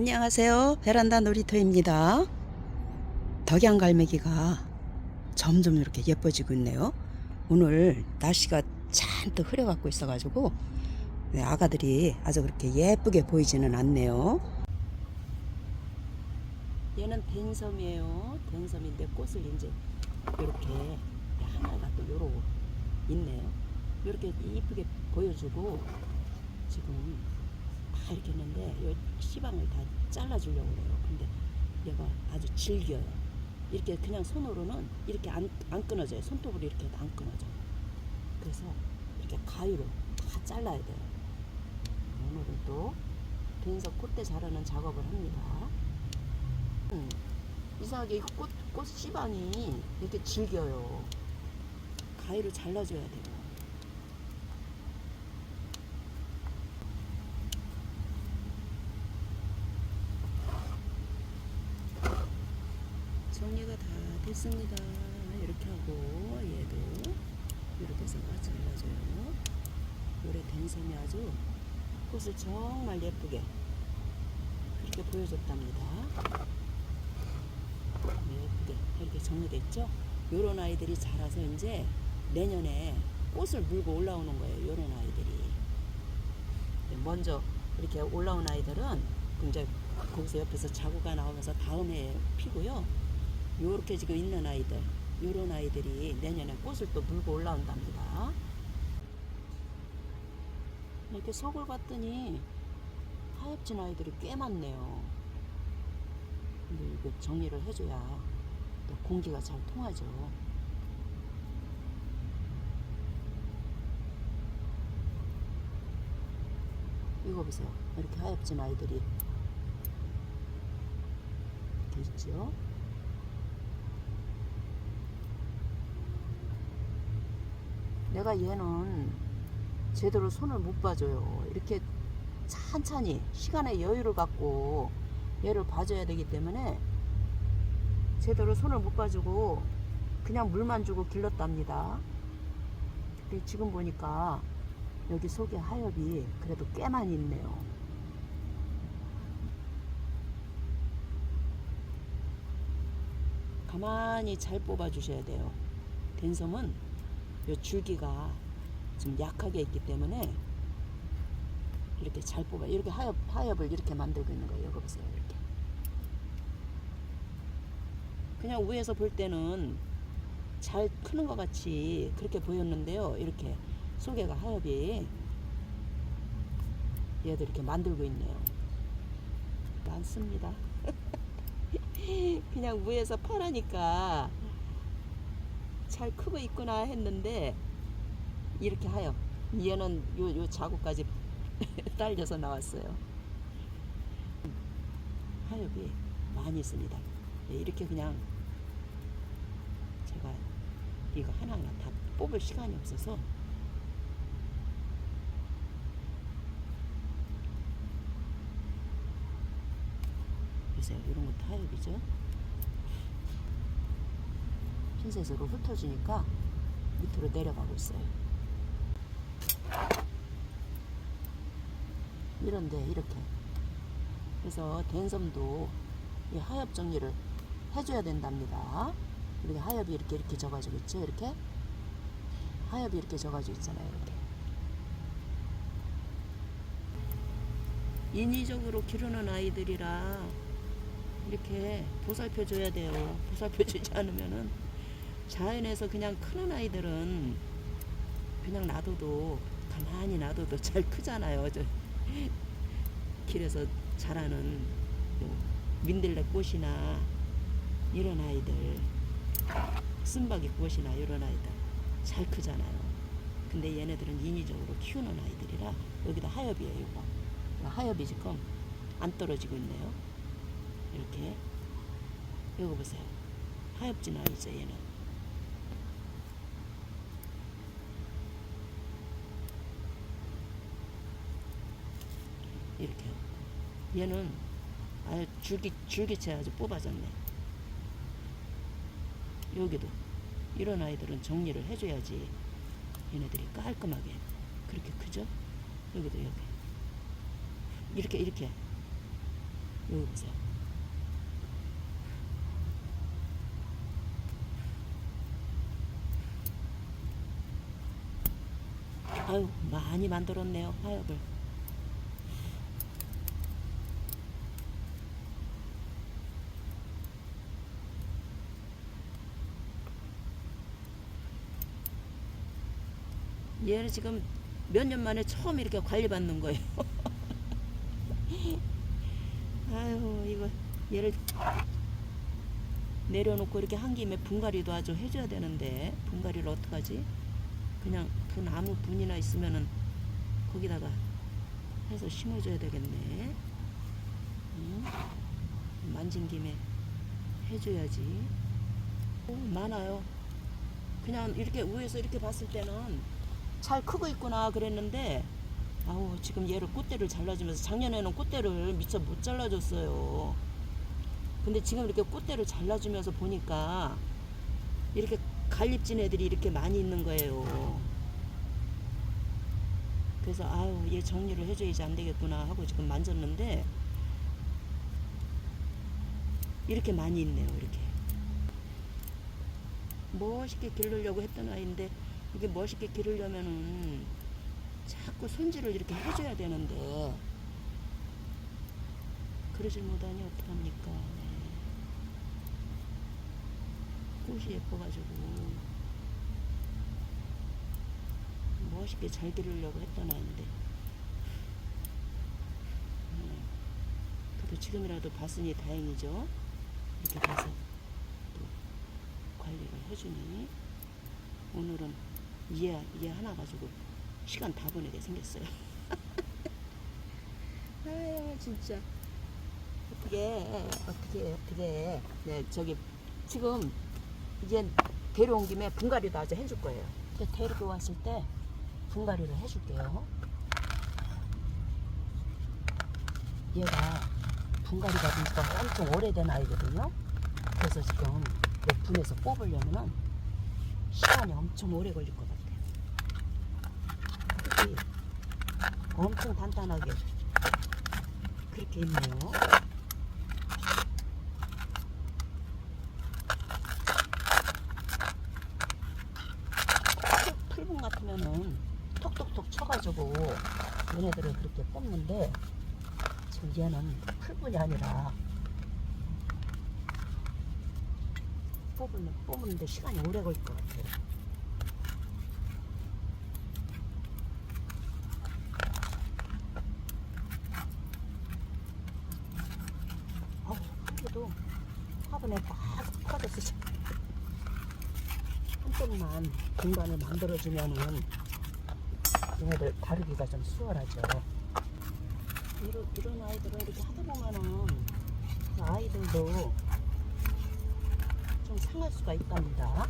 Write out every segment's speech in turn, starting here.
안녕하세요. 베란다 놀이터입니다. 덕양 갈매기가 점점 이렇게 예뻐지고 있네요. 오늘 날씨가 잔뜩 흐려갖고 있어가지고 네, 아가들이 아주 그렇게 예쁘게 보이지는 않네요. 얘는 댄섬이에요. 댄섬인데 꽃을 이제 이렇게 하나가 또 요러고 있네요. 이렇게 이쁘게 보여주고 지금 다 이렇게 했는데 이 시방을 다 잘라주려고 그래요. 근데 얘가 아주 질겨요. 이렇게 그냥 손으로는 이렇게 안, 안 끊어져요. 손톱으로 이렇게 해도 안 끊어져. 그래서 이렇게 가위로 다 잘라야 돼요. 오늘은 또 된서 콧대 자르는 작업을 합니다. 음, 이상하게 이 꽃, 꽃 씨방이 이렇게 질겨요. 가위로 잘라줘야 돼요. 정리가 다 됐습니다. 이렇게 하고 얘도 이렇게 해서 잘라줘요. 올해 댄섬이 아주 꽃을 정말 예쁘게 그렇게 보여줬답니다. 네, 예쁘게 이렇게 정리됐죠? 요런 아이들이 자라서 이제 내년에 꽃을 물고 올라오는 거예요. 요런 아이들이. 네, 먼저 이렇게 올라온 아이들은 이제 거기서 옆에서 자구가 나오면서 다음에 피고요. 요렇게 지금 있는 아이들, 요런 아이들이 내년에 꽃을 또 물고 올라온답니다. 이렇게 속을 봤더니 하얗진 아이들이 꽤 많네요. 근데 이거 정리를 해줘야 또 공기가 잘 통하죠. 이거 보세요. 이렇게 하얗진 아이들이 이렇게 있죠. 내가 얘는 제대로 손을 못 봐줘요. 이렇게 찬찬히 시간의 여유를 갖고 얘를 봐줘야 되기 때문에 제대로 손을 못 봐주고 그냥 물만 주고 길렀답니다. 근데 지금 보니까 여기 속에 하엽이 그래도 꽤 많이 있네요. 가만히 잘 뽑아 주셔야 돼요. 댄섬은 요 줄기가 좀 약하게 있기 때문에 이렇게 잘 뽑아 이렇게 하엽 하엽을 이렇게 만들고 있는 거예요. 이거 보세요. 이렇게 그냥 위에서 볼 때는 잘 크는 것 같이 그렇게 보였는데요. 이렇게 속에가 하엽이 얘도 이렇게 만들고 있네요. 많습니다. 그냥 위에서 파라니까 잘 크고 있구나 했는데 이렇게 하여 얘는 요, 요 자구까지 딸려서 나왔어요. 하엽이 많이 있습니다. 예, 이렇게 그냥 제가 이거 하나하나 다 뽑을 시간이 없어서 보세요. 이런 것도 하엽이죠. 핀셋으로 훑어주니까 밑으로 내려가고 있어요. 이런데 이렇게 그래서 댄섬도 이 하엽 정리를 해줘야 된답니다. 이렇게 하엽이 이렇게 이렇게 져가지고 있죠. 이렇게 하엽이 이렇게 져가지고 있잖아요. 이렇게 인위적으로 기르는 아이들이라 이렇게 보살펴 줘야 돼요. 보살펴 주지 않으면은 자연에서 그냥 크는 아이들은 그냥 놔둬도 가만히 놔둬도 잘 크잖아요. 저 길에서 자라는 뭐 민들레 꽃이나 이런 아이들, 쓴바기 꽃이나 이런 아이들 잘 크잖아요. 근데 얘네들은 인위적으로 키우는 아이들이라 여기다 하엽이에요. 이거 하엽이 지금 안 떨어지고 있네요. 이렇게 이거 보세요. 하엽진 아이죠 얘는. 이렇게 얘는 아주 줄기 줄기채 아주 뽑아졌네. 여기도 이런 아이들은 정리를 해줘야지 얘네들이 깔끔하게 그렇게 크죠? 여기도 여기 이렇게 이렇게 여기 보세요. 아유 많이 만들었네요 화약을. 얘는 지금 몇 년 만에 처음 이렇게 관리받는 거예요. 아유 이거 얘를 내려놓고 이렇게 한 김에 분갈이도 아주 해줘야 되는데 분갈이를 어떡하지? 그냥 그 나무 분이나 있으면은 거기다가 해서 심어줘야 되겠네. 응? 만진 김에 해줘야지. 오, 많아요. 그냥 이렇게 위에서 이렇게 봤을 때는 잘 크고 있구나 그랬는데 아우 지금 얘를 꽃대를 잘라주면서 작년에는 꽃대를 미처 못 잘라줬어요. 근데 지금 이렇게 꽃대를 잘라주면서 보니까 이렇게 갈립진 애들이 이렇게 많이 있는 거예요. 그래서 아유 얘 정리를 해줘야지 안 되겠구나 하고 지금 만졌는데 이렇게 많이 있네요 이렇게 멋있게 기르려고 했던 아이인데 이게 멋있게 기르려면은 자꾸 손질을 이렇게 해줘야 되는데. 그러질 못하니 어떡합니까? 네. 꽃이 예뻐가지고. 멋있게 잘 기르려고 했던 아이인데. 네. 그래도 지금이라도 봤으니 다행이죠. 이렇게 봐서 또 관리를 해주니. 오늘은 얘, 얘 하나 가지고 시간 다 보내게 생겼어요 아유 진짜 어떻게 어떻게 어떻게 네 저기 지금 이제 데려온 김에 분갈이도 아주 해줄 거예요. 이제 데리고 왔을 때 분갈이를 해줄게요. 얘가 분갈이가 되니까 엄청 오래된 아이거든요. 그래서 지금 몇 분에서 뽑으려면은 시간이 엄청 오래 걸릴 것 같아 요. 흙이 엄청 단단하게 그렇게 있네요. 풀- 풀분 같으면은 톡톡톡 쳐가지고 얘네들을 그렇게 뽑는데 지금 얘는 풀분이 아니라 뽑으면 뽑는데 시간이 오래 걸릴 것 같아요. 아우, 그래도 화분에 꽉 퍼졌어. 지금. 한쪽만 공간을 만들어주면은 얘네들 다루기가 좀 수월하죠. 이런, 이런 아이들은 이렇게 하다 보면은 그 아이들도 좀 상할 수가 있답니다.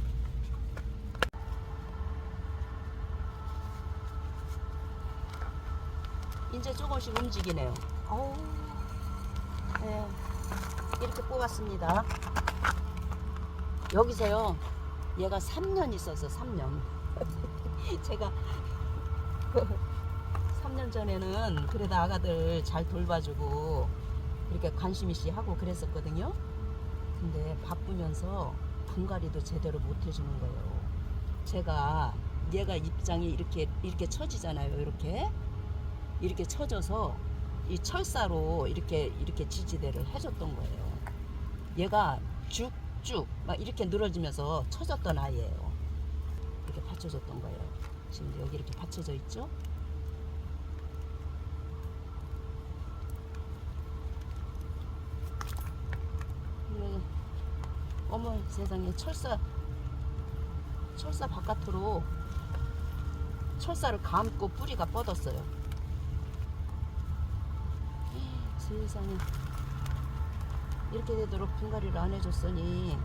이제 조금씩 움직이네요. 어우, 네, 이렇게 뽑았습니다. 여기서요, 얘가 3년 있었어, 3년. 제가 그 3년 전에는 그래도 아가들 잘 돌봐주고 이렇게 관심 있이 하고 그랬었거든요. 근데 바쁘면서 분갈이도 제대로 못 해주는 거예요. 제가 얘가 입장이 이렇게 이렇게 처지잖아요. 이렇게 이렇게 처져서 이 철사로 이렇게 이렇게 지지대를 해줬던 거예요. 얘가 쭉쭉 막 이렇게 늘어지면서 처졌던 아이예요. 이렇게 받쳐줬던 거예요. 지금 여기 이렇게 받쳐져 있죠? 네. 어머 세상에 철사 철사 바깥으로 철사를 감고 뿌리가 뻗었어요. 세상에 이렇게 되도록 분갈이를 안 해줬으니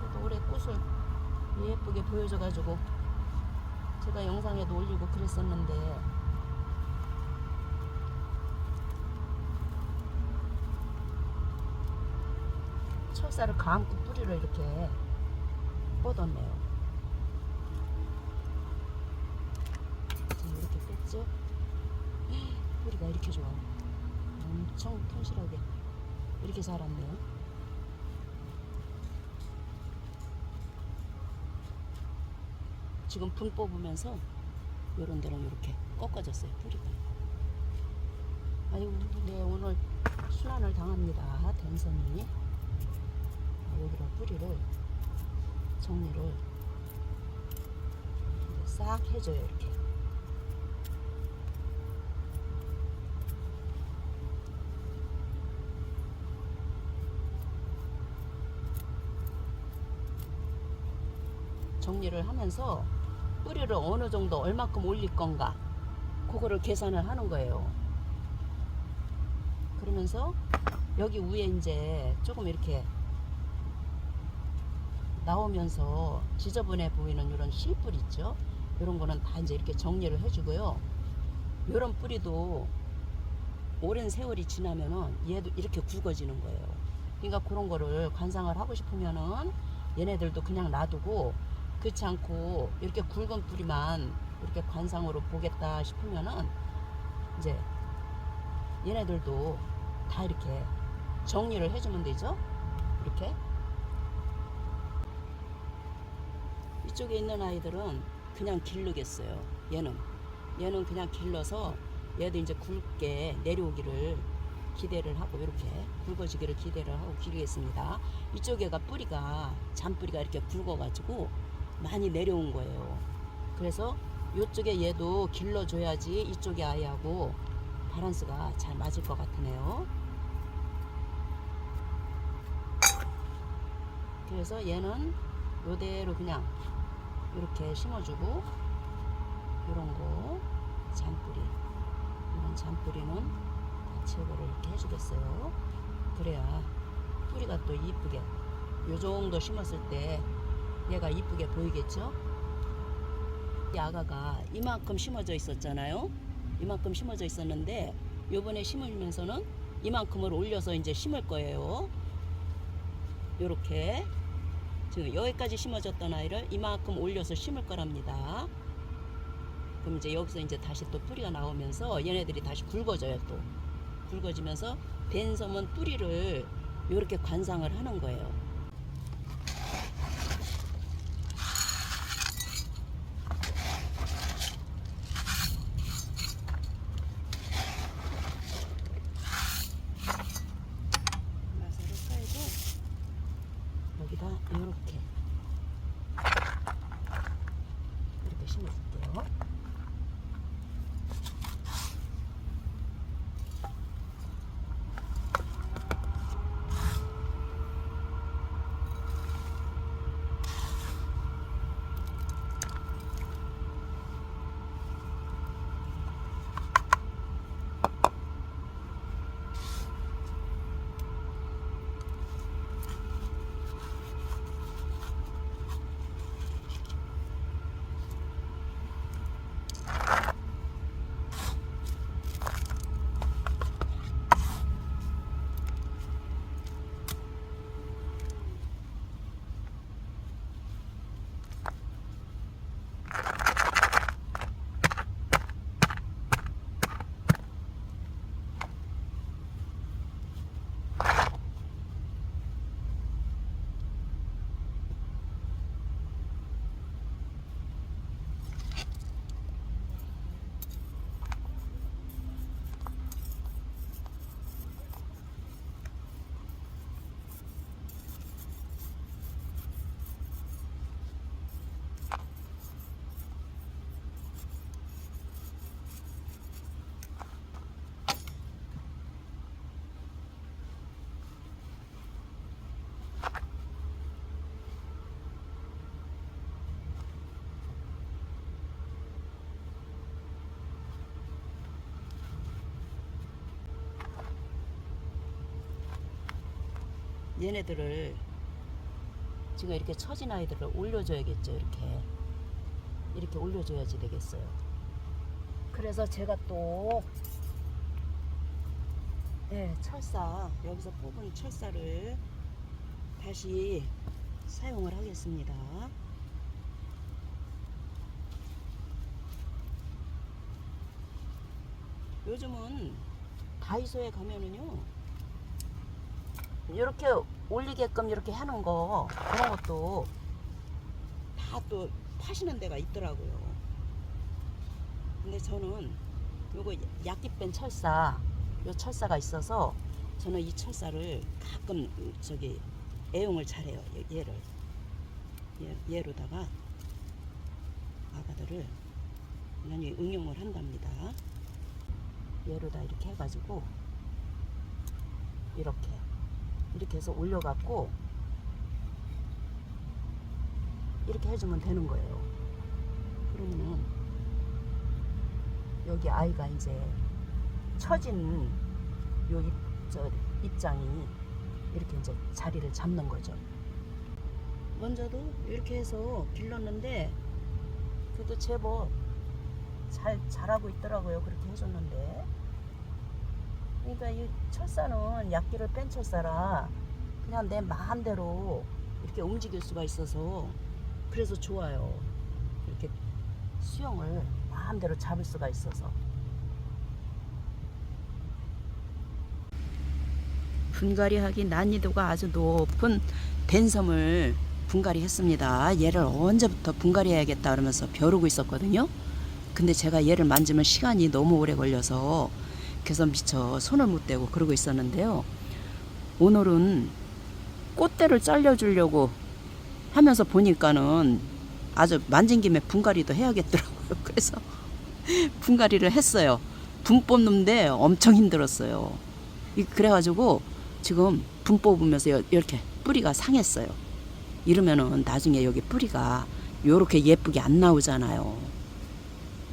그래도 올해 꽃을 예쁘게 보여줘가지고 제가 영상에도 올리고 그랬었는데 철사를 감고 뿌리를 이렇게 뻗었네요. 이렇게 뺐죠? 뿌리가 이렇게 좋아요. 엄청 튼실하게 이렇게 자랐네요. 지금 분 뽑으면서 요런 데는 이렇게 꺾어졌어요 뿌리가. 아이고 네 오늘 순환을 당합니다 댄선이 아, 여기다 뿌리를 정리를 싹 해줘요 이렇게. 정리를 하면서 뿌리를 어느 정도 얼마큼 올릴 건가 그거를 계산을 하는 거예요. 그러면서 여기 위에 이제 조금 이렇게 나오면서 지저분해 보이는 이런 실뿌리 있죠. 이런 거는 다 이제 이렇게 정리를 해주고요. 이런 뿌리도 오랜 세월이 지나면은 얘도 이렇게 굵어지는 거예요. 그러니까 그런 거를 관상을 하고 싶으면은 얘네들도 그냥 놔두고 그렇지 않고 이렇게 굵은 뿌리만 이렇게 관상으로 보겠다 싶으면은 이제 얘네들도 다 이렇게 정리를 해주면 되죠. 이렇게 이쪽에 있는 아이들은 그냥 기르겠어요. 얘는 얘는 그냥 길러서 얘도 이제 굵게 내려오기를 기대를 하고 이렇게 굵어지기를 기대를 하고 기르겠습니다. 이쪽에가 뿌리가 잔뿌리가 이렇게 굵어가지고 많이 내려온 거예요. 그래서 이쪽에 얘도 길러줘야지 이쪽에 아이하고 밸런스가 잘 맞을 것 같으네요. 그래서 얘는 요대로 그냥 이렇게 심어주고 이런 거 잔뿌리 이런 잔뿌리는 다 제거를 이렇게 해주겠어요. 그래야 뿌리가 또 이쁘게 요 정도 심었을 때 얘가 이쁘게 보이겠죠? 이 아가가 이만큼 심어져 있었잖아요. 이만큼 심어져 있었는데 요번에 심으면서는 이만큼을 올려서 이제 심을 거예요. 요렇게 지금 여기까지 심어졌던 아이를 이만큼 올려서 심을 거랍니다. 그럼 이제 여기서 이제 다시 또 뿌리가 나오면서 얘네들이 다시 굵어져요 또 굵어지면서 벤섬은 뿌리를 이렇게 관상을 하는 거예요. 얘네들을 지금 이렇게 처진 아이들을 올려줘야겠죠 이렇게. 이렇게 올려줘야지 되겠어요. 그래서 제가 또 네, 철사 여기서 뽑은 철사를 다시 사용을 하겠습니다. 요즘은 다이소에 가면은요 이렇게 올리게끔 이렇게 하는 거 그런 것도 다 또 파시는 데가 있더라고요. 근데 저는 요거 약기 뺀 철사 요 철사가 있어서 저는 이 철사를 가끔 저기 애용을 잘해요. 얘- 얘를 얘, 얘로다가 아가들을 많이 응용을 한답니다. 얘로다 이렇게 해가지고 이렇게 이렇게 해서 올려갖고 이렇게 해주면 되는 거예요. 그러면은 여기 아이가 이제 처진 요 입, 저 입장이 이렇게 이제 자리를 잡는 거죠. 먼저도 이렇게 해서 길렀는데 그래도 제법 잘 자라고 있더라고요. 그렇게 해줬는데. 그러니까 이 철사는 약기를 뺀 철사라 그냥 내 마음대로 이렇게 움직일 수가 있어서 그래서 좋아요. 이렇게 수영을 마음대로 잡을 수가 있어서. 분갈이 하기 난이도가 아주 높은 댄섬을 분갈이 했습니다. 얘를 언제부터 분갈이 해야겠다 그러면서 벼르고 있었거든요. 근데 제가 얘를 만지면 시간이 너무 오래 걸려서 그래서 미처 손을 못 대고 그러고 있었는데요. 오늘은 꽃대를 잘려주려고 하면서 보니까는 아주 만진 김에 분갈이도 해야겠더라고요. 그래서 분갈이를 했어요. 분 뽑는데 엄청 힘들었어요. 이- 그래가지고 지금 분 뽑으면서 여- 이렇게 뿌리가 상했어요. 이러면은 나중에 여기 뿌리가 요렇게 예쁘게 안 나오잖아요.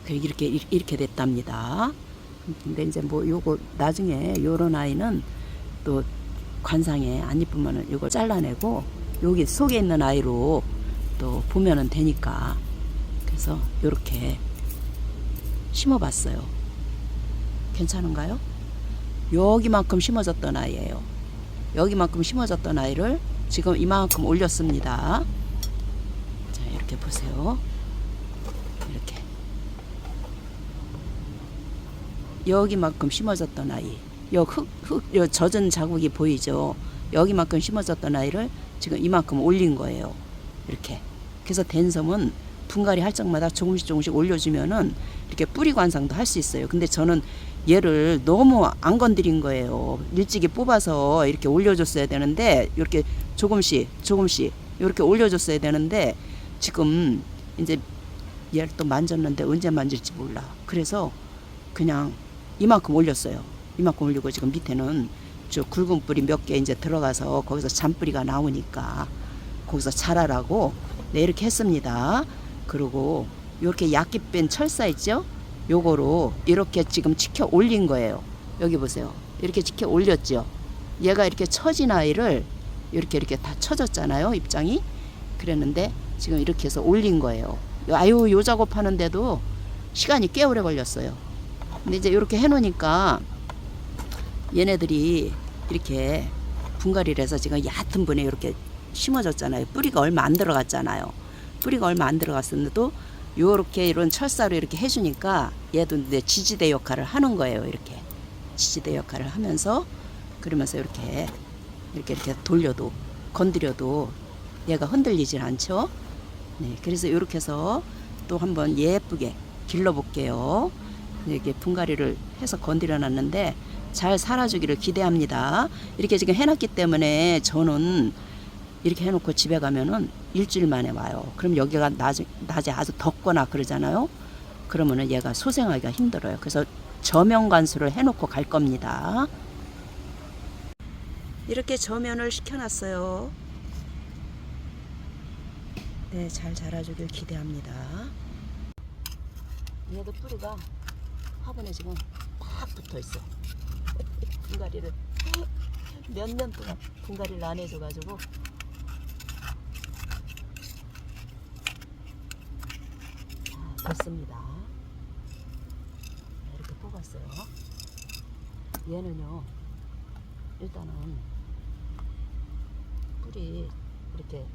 그 이렇게 이- 이렇게 됐답니다. 근데 이제 뭐 요거 나중에 요런 아이는 또 관상에 안 이쁘면은 요걸 잘라내고 여기 속에 있는 아이로 또 보면은 되니까 그래서 요렇게 심어봤어요. 괜찮은가요? 여기만큼 심어졌던 아이예요. 여기만큼 심어졌던 아이를 지금 이만큼 올렸습니다. 자 이렇게 보세요. 이렇게 여기만큼 심어졌던 아이. 여 흙, 흙, 여 젖은 자국이 보이죠? 여기만큼 심어졌던 아이를 지금 이만큼 올린 거예요. 이렇게. 그래서 댄섬은 분갈이 할 적마다 조금씩 조금씩 올려주면은 이렇게 뿌리 관상도 할 수 있어요. 근데 저는 얘를 너무 안 건드린 거예요. 일찍이 뽑아서 이렇게 올려줬어야 되는데 이렇게 조금씩 조금씩 이렇게 올려줬어야 되는데 지금 이제 얘를 또 만졌는데 언제 만질지 몰라. 그래서 그냥 이만큼 올렸어요. 이만큼 올리고 지금 밑에는 저 굵은 뿌리 몇 개 이제 들어가서 거기서 잔뿌리가 나오니까 거기서 자라라고 네 이렇게 했습니다. 그리고 이렇게 얇게 뺀 철사 있죠? 요거로 이렇게 지금 치켜 올린 거예요. 여기 보세요. 이렇게 치켜 올렸죠. 얘가 이렇게 처진 아이를 이렇게 이렇게 다 처졌잖아요. 입장이. 그랬는데 지금 이렇게 해서 올린 거예요. 아유 요 작업하는데도 시간이 꽤 오래 걸렸어요. 근데 이제 이렇게 해놓으니까 얘네들이 이렇게 분갈이를 해서 지금 얕은 분에 이렇게 심어졌잖아요. 뿌리가 얼마 안 들어갔잖아요. 뿌리가 얼마 안 들어갔었는데도 요렇게 이런 철사로 이렇게 해주니까 얘도 이제 지지대 역할을 하는 거예요. 이렇게 지지대 역할을 하면서 그러면서 이렇게 이렇게 이렇게 돌려도 건드려도 얘가 흔들리질 않죠. 네, 그래서 이렇게 해서 또 한번 예쁘게 길러 볼게요. 이렇게 분갈이를 해서 건드려 놨는데 잘 살아주기를 기대합니다. 이렇게 지금 해놨기 때문에 저는 이렇게 해놓고 집에 가면은 일주일 만에 와요. 그럼 여기가 낮에, 낮에 아주 덥거나 그러잖아요. 그러면은 얘가 소생하기가 힘들어요. 그래서 저면 관수를 해놓고 갈 겁니다. 이렇게 저면을 시켜놨어요. 네, 잘 자라주길 기대합니다. 얘도 뿌리가 화분에 지금 딱 붙어 있어. 분갈이를 몇 년 동안 분갈이를 안 해줘가지고 자, 됐습니다. 네, 이렇게 뽑았어요. 얘는요, 일단은 뿌리 이렇게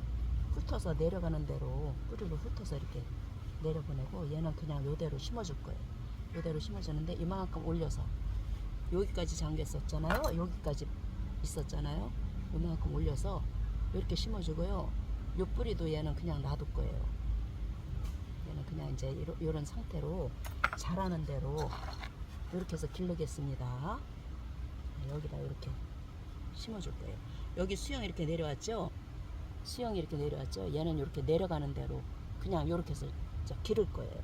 훑어서 내려가는 대로 뿌리를 훑어서 이렇게 내려보내고 얘는 그냥 요대로 심어줄 거예요. 요대로 심어주는데 이만큼 올려서 여기까지 잠겼었잖아요. 여기까지 있었잖아요. 요만큼 올려서 이렇게 심어주고요. 요 뿌리도 얘는 그냥 놔둘 거예요. 얘는 그냥 이제 이런 상태로 자라는 대로 이렇게 해서 기르겠습니다. 네, 여기다 이렇게 심어줄 거예요. 여기 수영 이렇게 내려왔죠? 수영이 이렇게 내려왔죠? 얘는 이렇게 내려가는 대로 그냥 이렇게 해서 자, 기를 거예요.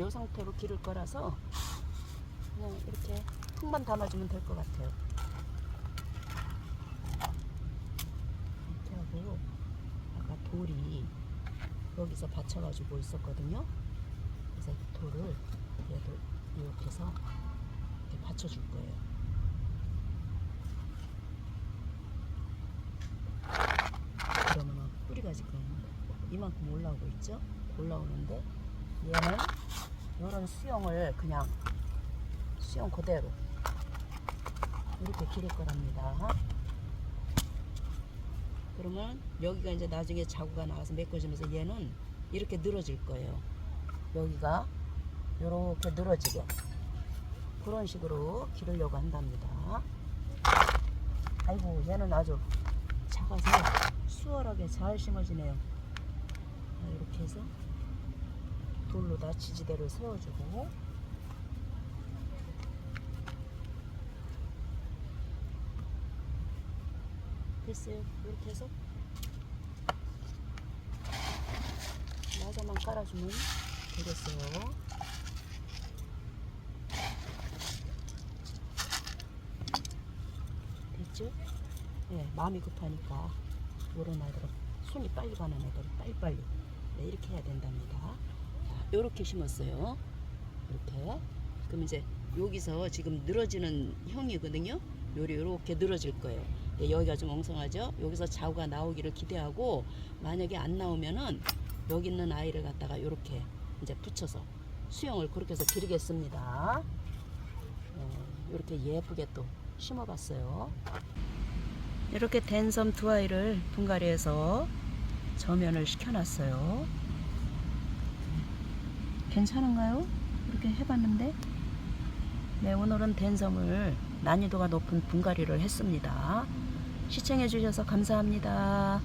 이 상태로 기를 거라서 그냥 이렇게 흙만 담아주면 될 것 같아요. 이렇게 하고 아까 돌이 여기서 받쳐가지고 있었거든요. 그래서 이 돌을 얘도 이렇게 해서 이렇게 받쳐줄 거예요. 그러면 뿌리가 지금 이만큼 올라오고 있죠? 올라오는데 얘는 이런 수영을 그냥 수영 그대로 이렇게 기를 거랍니다. 그러면 여기가 이제 나중에 자구가 나와서 메꿔지면서 얘는 이렇게 늘어질 거예요. 여기가 이렇게 늘어지게 그런 식으로 기르려고 한답니다. 아이고 얘는 아주 작아서 수월하게 잘 심어지네요. 자, 이렇게 해서 돌로 다 지지대를 세워주고 됐어요. 이렇게 해서 마사만 깔아주면 되겠어요. 됐죠? 예, 마음이 급하니까 이런 아이들은 손이 빨리 가는 애들은 빨리빨리 네, 이렇게 해야 된답니다. 자, 이렇게 심었어요. 이렇게. 그럼 이제 여기서 지금 늘어지는 형이거든요. 요리 요렇게 늘어질 거예요. 예, 여기가 좀 엉성하죠. 여기서 자우가 나오기를 기대하고 만약에 안 나오면은 여기 있는 아이를 갖다가 이렇게 이제 붙여서 수영을 그렇게 해서 기르겠습니다. 이렇게 예쁘게 또 심어봤어요. 이렇게 댄섬 두 아이를 분갈이해서 저면을 시켜놨어요. 괜찮은가요? 이렇게 해봤는데 네 오늘은 댄섬을 난이도가 높은 분갈이를 했습니다. 시청해주셔서 감사합니다.